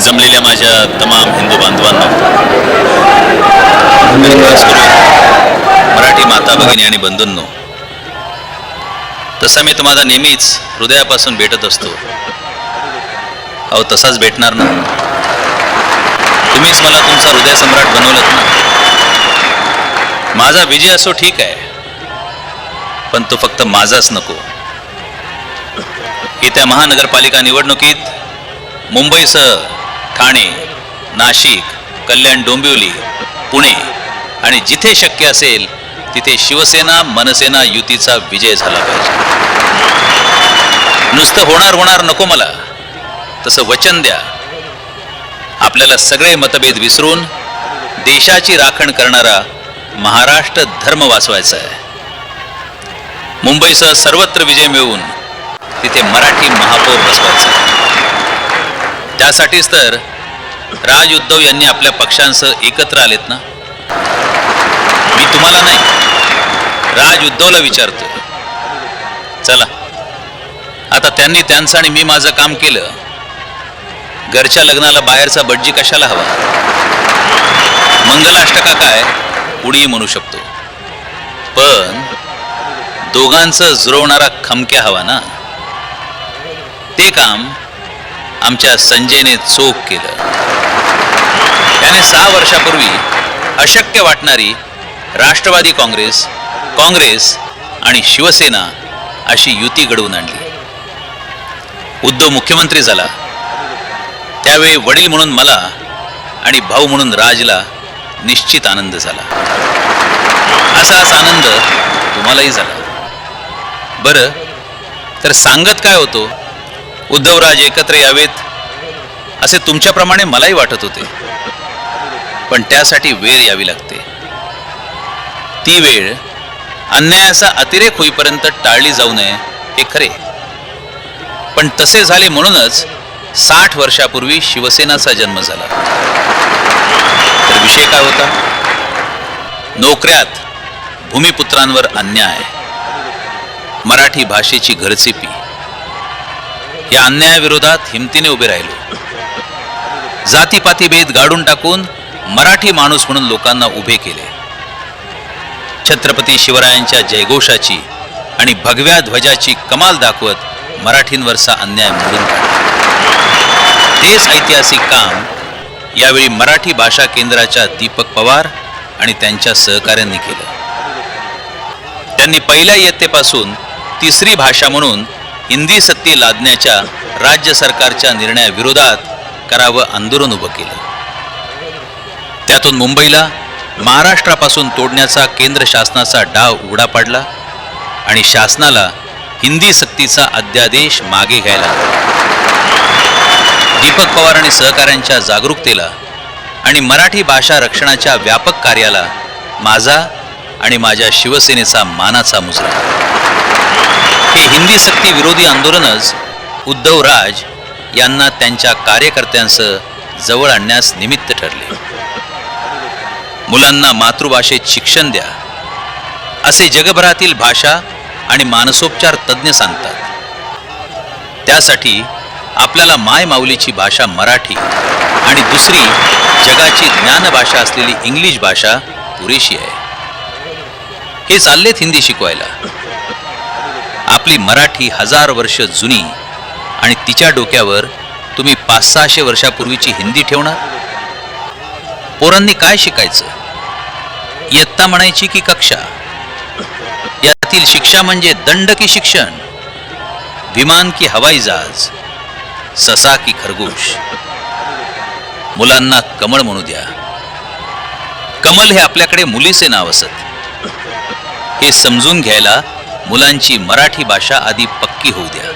जमलेल्या माझ्या तमाम हिंदू बांधवांना. मराठी माता भगिनी आणि बंधूंनो तसा मी तुम्हाला नेहमीच हृदयापासून भेटत असतो. अहो तसाच भेटणार ना. तुम्हीच मला तुमचा हृदय सम्राट बनवलं ना. माझा विजय असो ठीक आहे पण तो फक्त माझाच नको. येत्या महानगरपालिका निवडणुकीत मुंबईसह ठाणे नाशिक कल्याण डोंबिवली पुणे आणि जिथे शक्य असेल तिथे शिवसेना मनसेना युतीचा विजय झाला पाहिजे. नुसतं होणार होणार नको मला. तसं वचन द्या. आपल्याला सगळे मतभेद विसरून देशाची राखण करणारा महाराष्ट्र धर्म वाचवायचा आहे. मुंबईसह सर्वत्र विजय मिळवून तिथे मराठी महापौर बसवायचा आहे. त्यासाठीच तर राज उद्धव यांनी आपल्या पक्षांसह एकत्र आलेत ना? मी तुम्हाला नाही राज उद्धवला विचारतो चला. आता त्यांनी त्यांचं आणि मी माझं काम केलं. घरच्या लग्नाला बाहेरचा बड्जी कशाला हवा? मंगलाष्टका काय? कुणीही म्हणू शकतो. पण दोघांचं जुरवणारा खमक्या हवा ना? ते काम आमच्या संजयने चोख केलं. त्याने सहा वर्षापूर्वी अशक्य वाटणारी राष्ट्रवादी काँग्रेस काँग्रेस आणि शिवसेना अशी युती घडवून आणली. उद्धव मुख्यमंत्री झाला. त्यावेळी वडील म्हणून मला आणि भाऊ म्हणून राजला निश्चित आनंद झाला. असाच आनंद तुम्हालाही झाला. बरं तर सांगत काय होतो? उद्धवराज एकत्र यावेत असे तुमच्याप्रमाणे मलाही वाटत होते. पण त्यासाठी वेळ यावी लागते. ती वेळ अन्यायाचा अतिरेक होईपर्यंत टाळली जाऊ नये हे खरे. पण तसे झाले म्हणूनच साठ वर्षापूर्वी शिवसेनाचा जन्म झाला. तर विषय काय होता? नोकऱ्यात भूमिपुत्रांवर अन्याय मराठी भाषेची घरचेपी. या अन्यायाविरोधात हिमतीने उभे राहिलो. जातीपाती भेद गाडून टाकून मराठी माणूस म्हणून लोकांना उभे केले. छत्रपती शिवरायांच्या जयघोषाची आणि भगव्या ध्वजाची कमाल दाखवत मराठींवरचा अन्याय मोडून तेच ऐतिहासिक काम यावेळी मराठी भाषा केंद्राच्या दीपक पवार आणि त्यांच्या सहकाऱ्यांनी केलं. त्यांनी पहिल्या इयत्तेपासून तिसरी भाषा म्हणून हिंदी सत्ती लादण्याच्या राज्य सरकारच्या निर्णयाविरोधात करावं आंदोलन उभं केलं. त्यातून मुंबईला महाराष्ट्रापासून तोडण्याचा केंद्र शासनाचा डाव उघडा पाडला आणि शासनाला हिंदी सक्तीचा अध्यादेश मागे घ्यायला दीपक पवार आणि सहकाऱ्यांच्या जागरूकतेला आणि मराठी भाषा रक्षणाच्या व्यापक कार्याला माझा आणि माझ्या शिवसेनेचा मानाचा मुजरा. हे हिंदी सक्ती विरोधी आंदोलनच उद्धव राज यांना त्यांच्या कार्यकर्त्यांसह जवळ आणण्यास निमित्त ठरले. मुलांना मातृभाषेत शिक्षण द्या. असे जगभरातील भाषा आणि मानसोपचार तज्ज्ञ सांगतात. त्यासाठी आपल्याला माय माऊलीची भाषा मराठी आणि दुसरी जगाची ज्ञानभाषा असलेली इंग्लिश भाषा पुरेशी आहे. हे चाललेत हिंदी शिकवायला. आपली मराठी हजार वर्ष जुनी आणि तिच्या डोक्यावर तुम्ही पाच सहाशे वर्षापूर्वीची हिंदी ठेवणार? पोरांनी काय शिकायचं? इयत्ता म्हणायची की कक्षा. यातील शिक्षा म्हणजे दंड की शिक्षण विमान की हवाई जहाज ससा की खरगोश. मुलांना कमळ म्हणू द्या. कमल हे आपल्याकडे मुलीचे नाव असत. हे समजून घ्यायला मुलांची मराठी भाषा आधी पक्की होऊ द्या.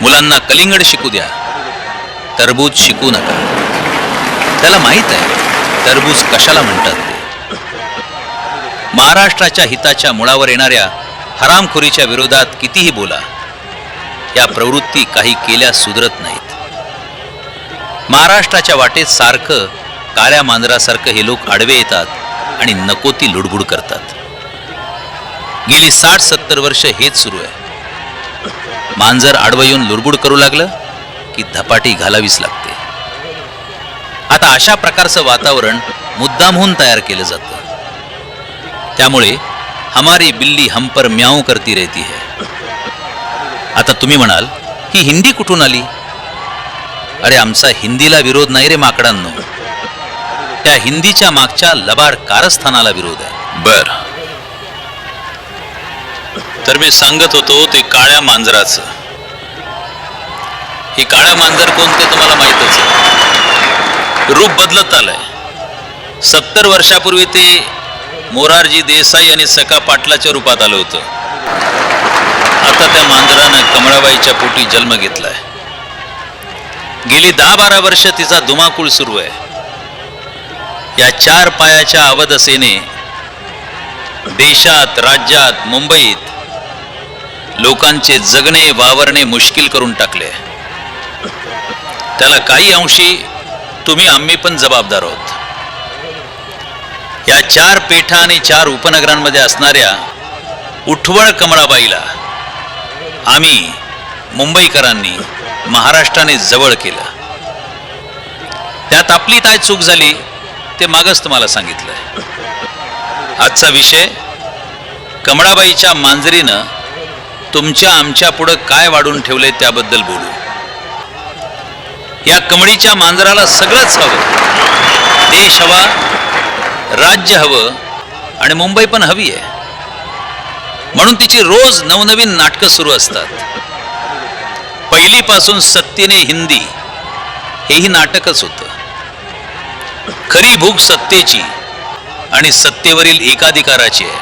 मुलांना कलिंगड शिकू द्या. तरबूज शिकू नका. त्याला माहीत आहे तरबूज कशाला म्हणतात महाराष्ट्राच्या हिताच्या मुळावर येणाऱ्या हरामखोरीच्या विरोधात कितीही बोला या प्रवृत्ती काही केल्या सुधरत नाहीत. महाराष्ट्राच्या वाटेत सारखं काळ्या मांजरासारखं हे लोक आडवे येतात आणि नको ती लुडबुड करतात. गेली साठ सत्तर वर्ष हेच सुरू आहे. मांजर आडवं येऊन लुडबुड करू लागलं की धपाटी घालावीच लागते. आता अशा प्रकारचं वातावरण मुद्दामहून तयार केलं जातं. त्यामुळे हमारी बिल्ली हम पर म्याऊ करती रहती है। आता तुम्ही म्हणाल ही हिंदी कुठून आली? अरे आमचा हिंदीला विरोध नाही रे माकडांनो. त्या हिंदीच्या मागच्या लबाड कारस्थानाला विरोध आहे. बर. तर मी सांगत होतो ते काळ्या मांजराचं. हे काळ्या मांजर कोणते तुम्हाला माहीतच रूप बदलत आलंय. सत्तर वर्षापूर्वी ते मोरारजी देसाई आणि सका पाटलाच्या रूपात आलं होतं. आता त्या मांजरानं कमळाबाईच्या पोटी जन्म घेतलाय. गेली दहा बारा वर्ष तिचा धुमाकूळ सुरू आहे. या चार पायाच्या अवधसेने देशात राज्यात मुंबईत लोकांचे जगणे वावरणे मुश्किल करून टाकले. त्याला काही अंशी तुम्ही आम्ही पण जबाबदार आहोत. या चार पेठा आणि चार उपनगरांमध्ये असणाऱ्या उठवळ कमळाबाईला आम्ही मुंबईकरांनी महाराष्ट्राने जवळ केलं. त्यात आपली काय चूक झाली ते मागच तुम्हाला सांगितलंय. आजचा विषय कमळाबाईच्या मांजरीनं तुमच्या आमच्या पुढं काय वाढून ठेवलंय त्याबद्दल बोलू. या कमळीच्या मांजराला सगळंच हवं. देश हवा राज्य हवं आणि मुंबई पण हवी आहे. म्हणून तिची रोज नवनवीन नाटकं सुरू असतात. पहिलीपासून सत्तेने हिंदी हेही नाटकच होतं. खरी भूक सत्तेची आणि सत्तेवरील एकाधिकाराची आहे.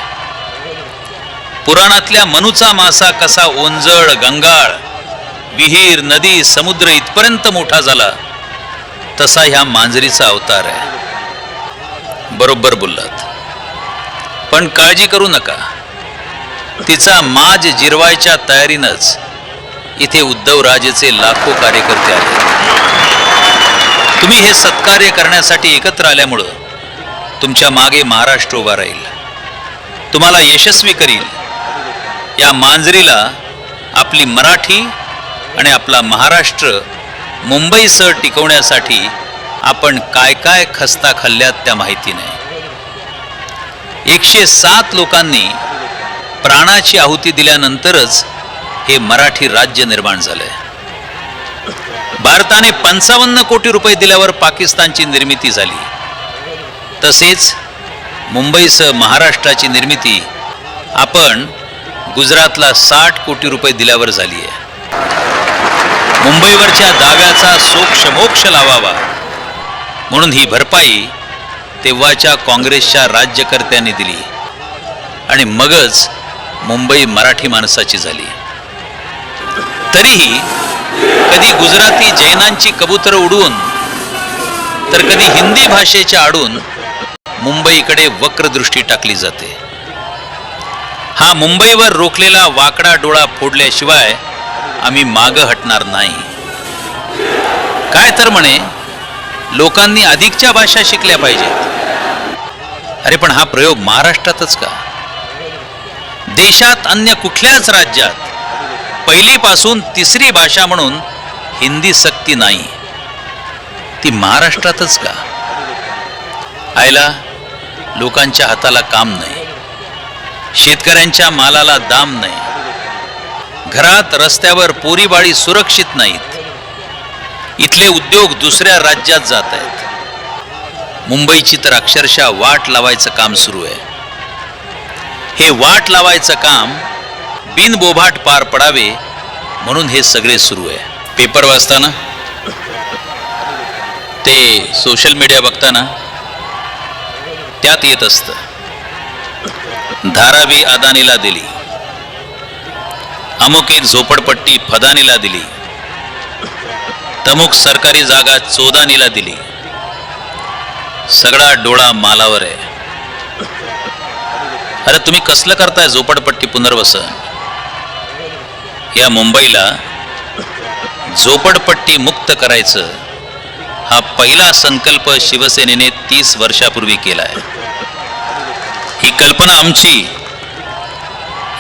पुराणातल्या मनुचा मासा कसा ओंजळ गंगाळ विहीर नदी समुद्र इथपर्यंत मोठा झाला तसा ह्या मांजरीचा अवतार आहे. बरोबर बोललात. पण काळजी करू नका. तिचा माज जिरवायच्या तयारीनंच इथे उद्धव राजेचे लाखो कार्यकर्ते आले. तुम्ही हे सत्कार्य करण्यासाठी एकत्र आल्यामुळं तुमच्या मागे महाराष्ट्र उभा राहील. तुम्हाला यशस्वी करील. या मांजरीला आपली मराठी आणि आपला महाराष्ट्र मुंबईसह टिकवण्यासाठी आपण काय काय खस्ता खाल्ल्यात त्या माहिती नाही एकशे सात लोकांनी प्राणाची आहुती दिल्यानंतरच हे मराठी राज्य निर्माण झालंय भारताने पंचावन्न कोटी रुपये दिल्यावर पाकिस्तानची निर्मिती झाली. तसेच मुंबईसह महाराष्ट्राची निर्मिती आपण गुजरातला साठ कोटी रुपये दिल्यावर झाली आहे मुंबईवरच्या दाव्याचा सोक्षमोक्ष लावावा. म्हणून ही भरपाई तेव्हाच्या काँग्रेसच्या राज्यकर्त्यांनी दिली. आणि मगच मुंबई मराठी माणसाची झाली. तरीही कधी गुजराती जैनांची कबूतर उडवून तर कधी हिंदी भाषेच्या आडून मुंबईकडे वक्रदृष्टी टाकली जाते. हा मुंबईवर रोखलेला वाकडा डोळा फोडल्याशिवाय आम्ही मागं हटणार नाही. काय तर म्हणे लोकांनी अधिकच्या भाषा शिकल्या पाहिजेत अरे पण हा प्रयोग महाराष्ट्रातच का? देशात अन्य कुठल्याच राज्यात पहिलीपासून तिसरी भाषा म्हणून हिंदी सक्ती नाही. ती महाराष्ट्रातच का? आयला लोकांच्या हाताला काम नाही. शेतकऱ्यांच्या मालाला दाम नाही. घरात रस्त्यावर पोरीबाळी सुरक्षित नाहीत. इथले उद्योग दुसऱ्या राज्यात जात आहेत. मुंबईची तर अक्षरशः वाट लावायचं काम सुरू आहे. हे वाट लावायचं काम बिनबोभाट पार पडावे म्हणून हे सगळे सुरू आहे. पेपर वाचताना? ते सोशल मीडिया बघताना? त्यात येत असतं. धारावी अदानीला दिली. अमुक एक झोपडपट्टी फदानीला दिली. तमुक सरकारी जागा चोदानीला दिली. सगळा डोळा मालावर आहे. अरे तुम्ही कसलं करताय झोपडपट्टी पुनर्वसन? या मुंबईला झोपडपट्टी मुक्त करायचं हा पहिला संकल्प शिवसेनेने तीस वर्षापूर्वी केलाय. ही कल्पना आमची.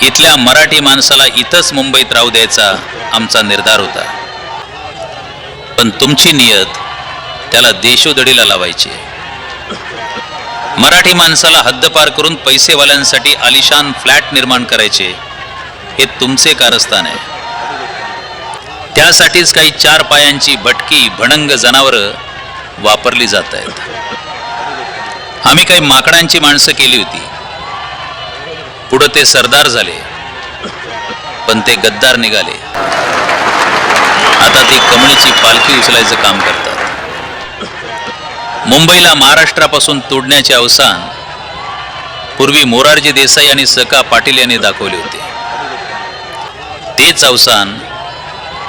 इथल्या मराठी माणसाला इथंच मुंबईत राहू द्यायचा आमचा निर्धार होता. पण तुमची नियत त्याला देशोदडीला लावायचे मराठी माणसाला हद्दपार करून पैसेवाल्यांसाठी आलिशान फ्लॅट निर्माण करायचे हे तुमचे कारस्थान आहे. त्यासाठीच काही चार पायांची भटकी भणंग जनावरं वापरली जात आहेत. आम्ही काही माकडांची माणसं केली होती. पुढं ते सरदार झाले पण ते गद्दार निघाले. आता ते कमळीची पालखी उचलायचं काम करतात. मुंबईला महाराष्ट्रापासून तोडण्याचे अवसान पूर्वी मोरारजी देसाई आणि सका पाटील यांनी दाखवले होते. तेच अवसान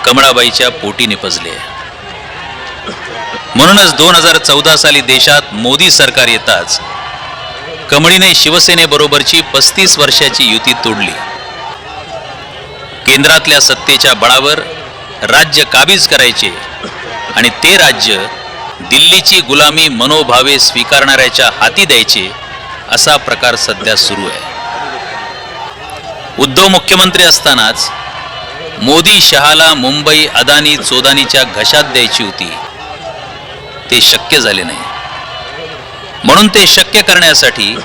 कमळाबाईच्या पोटी निपजले म्हणूनच दोन हजार चौदा साली देशात मोदी सरकार येताच कमळीने शिवसेनेबरोबरची पस्तीस वर्षाची युती तोडली. केंद्रातल्या सत्तेच्या बळावर राज्य काबीज करायचे आणि ते राज्य दिल्लीची गुलामी मनोभावे स्वीकारणाऱ्याच्या हाती द्यायचे असा प्रकार सध्या सुरू आहे. उद्धव मुख्यमंत्री असतानाच मोदी शहाला मुंबई अदानी चोदानीच्या घशात द्यायची होती. ते शक्य झाले नाही. म्हणून ते शक्य करण्यासाठी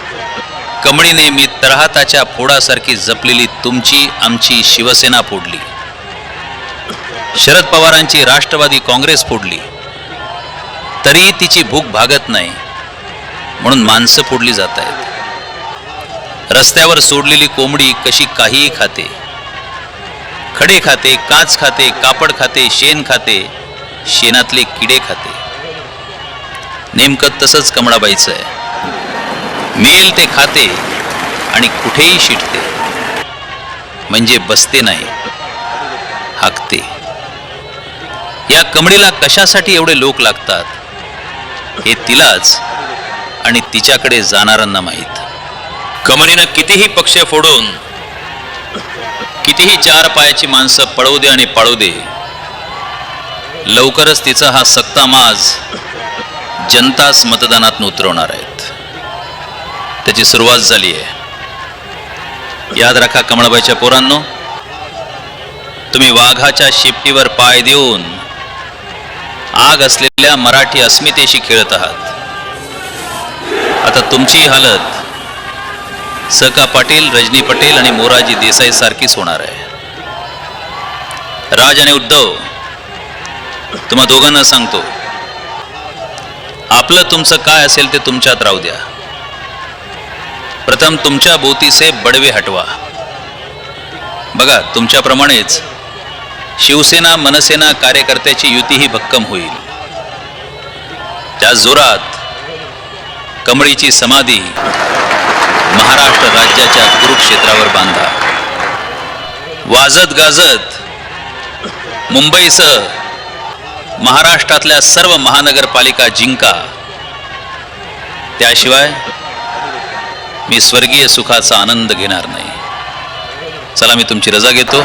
कमळीने मी तरहाताच्या फोडासारखी जपलेली तुमची आमची शिवसेना फोडली. शरद पवारांची राष्ट्रवादी काँग्रेस फोडली. तरी तिची भूक भागत नाही म्हणून माणसं फोडली जात आहेत रस्त्यावर सोडलेली कोंबडी कशी काहीही खाते. खडे खाते काच खाते कापड खाते शेण खाते शेणातले किडे खाते. नेमकं तसंच कमळाबाईचं आहे. मिळेल ते खाते आणि कुठेही शिटते. म्हणजे बसते नाही हाकते. या कमळीला कशासाठी एवढे लोक लागतात? हे तिलाच आणि तिच्याकडे जाणाऱ्यांना माहीत. कमळीनं कितीही पक्ष फोडून कितीही चार पायाची माणसं पळवू दे आणि पाळू दे लवकरच तिचा हा सक्ता माज जनताच मतदानात उतरवणार आहेत. त्याची सुरुवात झाली आहे. याद राखा कमळबाईच्या पोरांनो तुम्ही वाघाच्या शिपटीवर पाय देऊन आग असलेल्या मराठी अस्मितेशी खेळत आहात. आता तुमची हालत सका पाटील रजनी पटेल आणि मोराजी देसाई सारखीच होणार आहे. राज आणि उद्धव तुम्हा दोघांना सांगतो आपलं तुमचं काय असेल ते तुमच्यात राहू द्या. प्रथम तुमच्या भोवतीचे बडवे हटवा. बघा तुमच्याप्रमाणेच शिवसेना मनसेना कार्यकर्त्याची युतीही भक्कम होईल. त्या जोरात कमळीची समाधी महाराष्ट्र राज्याच्या कुरुक्षेत्रावर बांधा. वाजत गाजत मुंबईसह महाराष्ट्रातल्या सर्व महानगरपालिका जिंका. त्याशिवाय मी स्वर्गीय सुखाचा आनंद घेणार नाही. चला मी तुमची रजा घेतो.